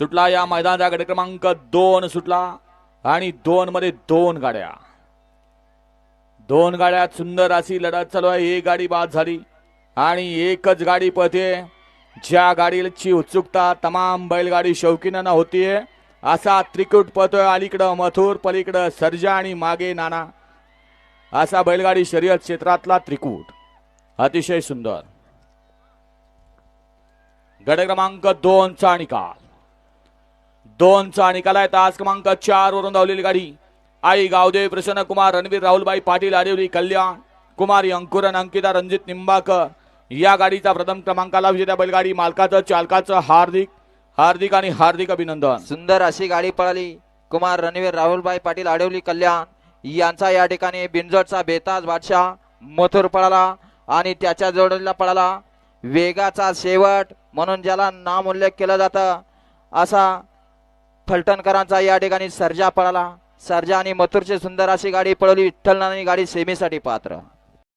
सुटला या मैदानाचा गट क्रमांक दोन सुटला आणि दोन मध्ये दोन गाड्या. दोन गाड्यात सुंदर अशी लढत चालू आहे. एक गाडी बाद झाली आणि एकच गाडी पळते ज्या गाडीची उत्सुकता तमाम बैलगाडी शौकीनांना होतीये. असा त्रिकूट पळतोय अलीकडं मथुर पलीकडं सर्जा आणि मागे नाना. असा बैलगाडी शर्यत क्षेत्रातला त्रिकूट. अतिशय सुंदर. गड क्रमांक दोनचा निकाल. दोनचा निकाल आहे. तास क्रमांक चार वरून धावलेली गाडी. आई गावदेव प्रसन्न कुमार रणवीर राहुलबाई पाटील आरेवली कल्याण कुमारी अंकुरन अंकिता रणजित निंबाकर या गाडीचा प्रथम क्रमांकाला विजेत्या बैलगाडी मालकाचं चालकाचं हार्दिक हार्दिक आणि हार्दिक अभिनंदन. सुंदर अशी गाडी पळाली. कुमार रणवीर राहुलबाई पाटील आडवली कल्याण यांचा या ठिकाणी बिंजोडचा बेताज बादशाह मथुर पळाला आणि त्याच्या जोडीला पळाला. वेगाचा शेवट म्हणून ज्याला नाम उल्लेख केला जातं असा फलटणकरांचा या ठिकाणी सर्जा पळाला. सर्जा आणि मथुरची सुंदर अशी गाडी पळवली. विठ्ठल गाडी सेमीसाठी पात्र.